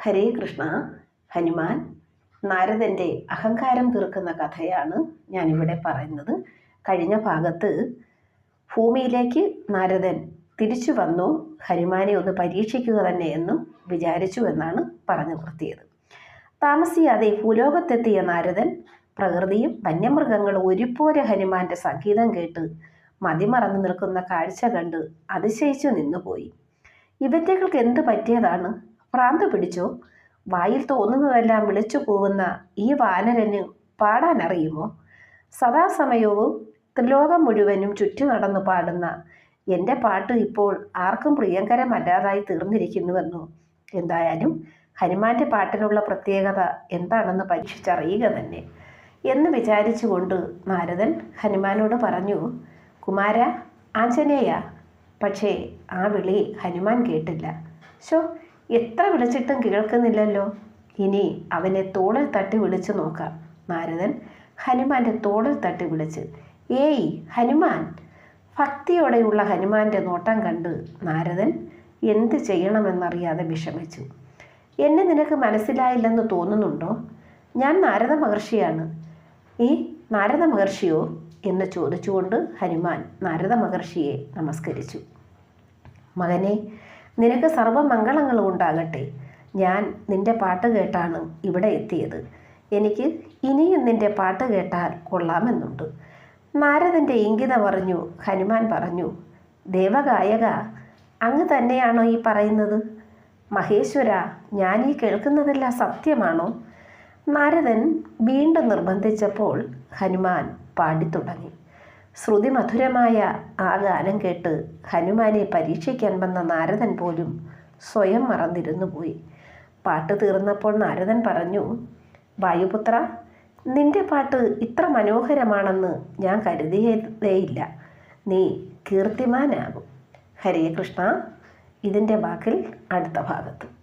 ഹരേ കൃഷ്ണ ഹനുമാൻ നാരദന്റെ അഹങ്കാരം തീർക്കുന്ന കഥയാണ് ഞാനിവിടെ പറയുന്നത്. കഴിഞ്ഞ ഭാഗത്ത് ഭൂമിയിലേക്ക് നാരദൻ തിരിച്ചു വന്നു. ഹനുമാനെ ഒന്ന് പരീക്ഷിക്കുക തന്നെ എന്നും വിചാരിച്ചു എന്നാണ് പറഞ്ഞു നിർത്തിയത്. താമസിയാതെ ഭൂലോകത്തെത്തിയ നാരദൻ പ്രകൃതിയും വന്യമൃഗങ്ങളും ഒരുപോലെ ഹനുമാന്റെ സംഗീതം കേട്ട് മതിമറന്നു നിൽക്കുന്ന കാഴ്ച കണ്ട് അതിശയിച്ചു നിന്നുപോയി. ഇവറ്റകൾക്ക് എന്ത് പറ്റിയതാണ്? ഭ്രാന്ത് പിടിച്ചോ? വായിൽ തോന്നുന്നതെല്ലാം വിളിച്ചു പോകുന്ന ഈ വാനരന് പാടാൻ അറിയുമോ സദാസമയവും ത്രിലോകം മുഴുവനും ചുറ്റി നടന്നു പാടുന്ന എന്റെ പാട്ട് ഇപ്പോൾ ആർക്കും പ്രിയങ്കരമല്ലാതായി തീർന്നിരിക്കുന്നുവെന്നു? എന്തായാലും ഹനുമാന്റെ പാട്ടിനുള്ള പ്രത്യേകത എന്താണെന്ന് പരീക്ഷിച്ചറിയുക തന്നെ. എന്ന് വിചാരിച്ചുകൊണ്ട് നാരദൻ ഹനുമാനോട് പറഞ്ഞു കുമാര ആഞ്ജനേയ പക്ഷേ ആ വിളി ഹനുമാൻ കേട്ടില്ല. ശോ എത്ര വിളിച്ചിട്ടും കേൾക്കുന്നില്ലല്ലോ. ഇനി അവനെ തോളിൽ തട്ടി വിളിച്ചു നോക്കാം. നാരദൻ ഹനുമാന്റെ തോളിൽ തട്ടി വിളിച്ച് ഏയ് ഹനുമാൻ. ഭക്തിയോടെയുള്ള ഹനുമാന്റെ നോട്ടം കണ്ട് നാരദൻ എന്ത് ചെയ്യണമെന്നറിയാതെ വിഷമിച്ചു. എന്നെ നിനക്ക് മനസ്സിലായില്ലെന്ന് തോന്നുന്നുണ്ടോ? ഞാൻ നാരദ മഹർഷിയാണ്. ഈ നാരദ മഹർഷിയോ? എന്ന് ചോദിച്ചുകൊണ്ട് ഹനുമാൻ നാരദ മഹർഷിയെ നമസ്കരിച്ചു. മകനെ നിനക്ക് സർവമംഗളങ്ങളും ഉണ്ടാകട്ടെ. ഞാൻ നിന്റെ പാട്ട് കേട്ടാണ് ഇവിടെ എത്തിയത്. എനിക്ക് ഇനിയും നിന്റെ പാട്ട് കേട്ടാൽ കൊള്ളാമെന്നുണ്ട്. നാരദന്റെ ഇംഗിത പറഞ്ഞു ഹനുമാൻ പറഞ്ഞു ദേവഗായക അങ്ങ് തന്നെയാണോ ഈ പറയുന്നത്? മഹേശ്വര ഞാൻ ഈ കേൾക്കുന്നതെല്ലാം സത്യമാണോ? നാരദൻ വീണ്ടും നിർബന്ധിച്ചപ്പോൾ ഹനുമാൻ പാടിത്തുടങ്ങി ശ്രുതിമധുരമായ ആ ഗാനം കേട്ട് ഹനുമാനെ പരീക്ഷിക്കാൻ വന്ന നാരദൻ പോലും സ്വയം മറന്നിരുന്നു പോയി. പാട്ട് തീർന്നപ്പോൾ നാരദൻ പറഞ്ഞു വായുപുത്ര നിന്റെ പാട്ട് ഇത്ര മനോഹരമാണെന്ന് ഞാൻ കരുതിയതേയില്ല. നീ കീർത്തിമാനാകും. ഹരേ കൃഷ്ണ ഇതിന്റെ വാക്കിൽ അടുത്ത ഭാഗത്ത്.